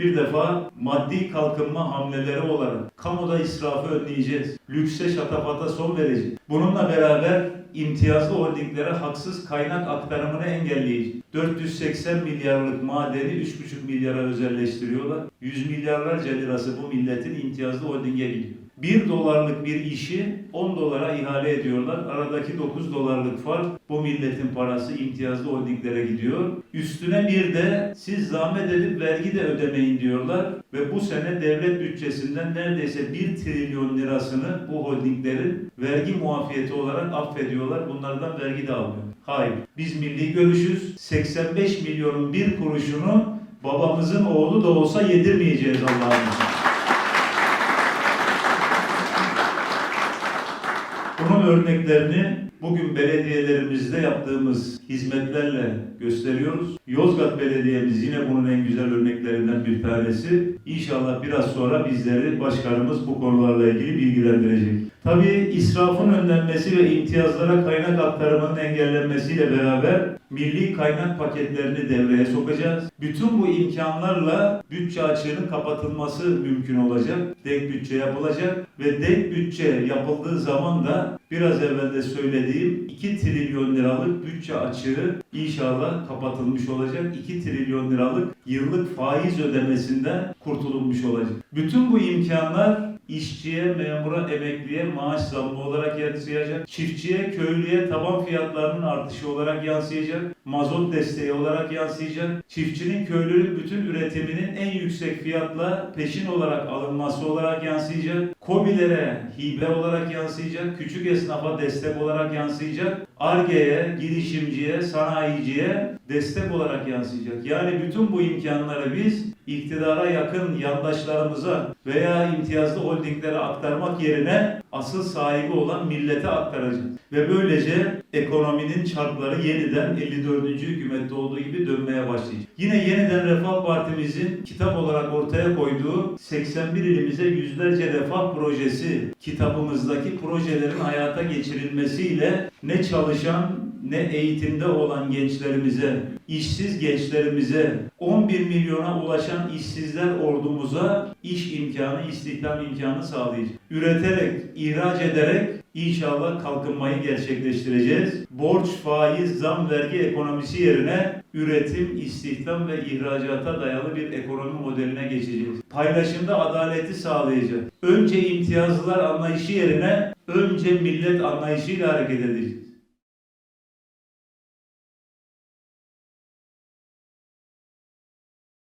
Bir defa maddi kalkınma hamleleri olarak kamuda israfı önleyeceğiz. Lükse şatafata son vereceğiz. Bununla beraber imtiyazlı holdinglere haksız kaynak aktarımını engelleyeceğiz. 480 milyarlık madeni 3,5 milyara özelleştiriyorlar. 100 milyarlarca lirası bu milletin imtiyazlı holdinge gidiyor. 1 dolarlık bir işi 10 dolara ihale ediyorlar. Aradaki 9 dolarlık fark bu milletin parası imtiyazlı holdinglere gidiyor. Üstüne bir de siz zahmet edip vergi de ödemeyin diyorlar. Ve bu sene devlet bütçesinden neredeyse 1 trilyon lirasını bu holdinglerin vergi muafiyeti olarak affediyorlar. Bunlardan vergi de almıyor. Hayır. Biz milli görüşüz. 85 milyonun bir kuruşunu babamızın oğlu da olsa yedirmeyeceğiz Allah'ın. Bunun örneklerini bugün belediyelerimizde yaptığımız hizmetlerle gösteriyoruz. Yozgat Belediye'miz yine bunun en güzel örneklerinden bir tanesi. İnşallah biraz sonra bizleri başkanımız bu konularla ilgili bilgilendirecek. Tabii israfın önlenmesi ve imtiyazlara kaynak aktarımının engellenmesiyle beraber milli kaynak paketlerini devreye sokacağız. Bütün bu imkanlarla bütçe açığının kapatılması mümkün olacak. Denk bütçe yapılacak ve denk bütçe yapıldığı zaman da biraz evvel de söylediğim 2 trilyon liralık bütçe açığı inşallah kapatılmış olacak. 2 trilyon liralık yıllık faiz ödemesinden kurtulmuş olacak. Bütün bu imkanlar işçiye, memura, emekliye maaş zammı olarak yansıyacak. Çiftçiye, köylüye taban fiyatlarının artışı olarak yansıyacak. Mazot desteği olarak yansıyacak. Çiftçinin, köylünün bütün üretiminin en yüksek fiyatla peşin olarak alınması olarak yansıyacak. KOBİ'lere hibe olarak yansıyacak. Küçük esnafa destek olarak yansıyacak. ARGE'ye, girişimciye, sanayiciye destek olarak yansıyacak. Yani bütün bu imkanları biz iktidara yakın yandaşlarımıza veya imtiyazlı holdinglere aktarmak yerine asıl sahibi olan millete aktaracağız. Ve böylece ekonominin çarkları yeniden 54. hükümette olduğu gibi dönmeye başlayacak. Yine yeniden Refah Partimizin kitap olarak ortaya koyduğu 81 ilimize yüzlerce refah projesi kitabımızdaki projelerin hayata geçirilmesiyle ne çalışan ne eğitimde olan gençlerimize, işsiz gençlerimize, 11 milyona ulaşan işsizler ordumuza iş imkanı, istihdam imkanı sağlayacak. Üreterek, ihraç ederek inşallah kalkınmayı gerçekleştireceğiz. Borç, faiz, zam, vergi ekonomisi yerine üretim, istihdam ve ihracata dayalı bir ekonomi modeline geçeceğiz. Paylaşımda adaleti sağlayacağız. Önce imtiyazlılar anlayışı yerine önce millet anlayışıyla hareket edeceğiz.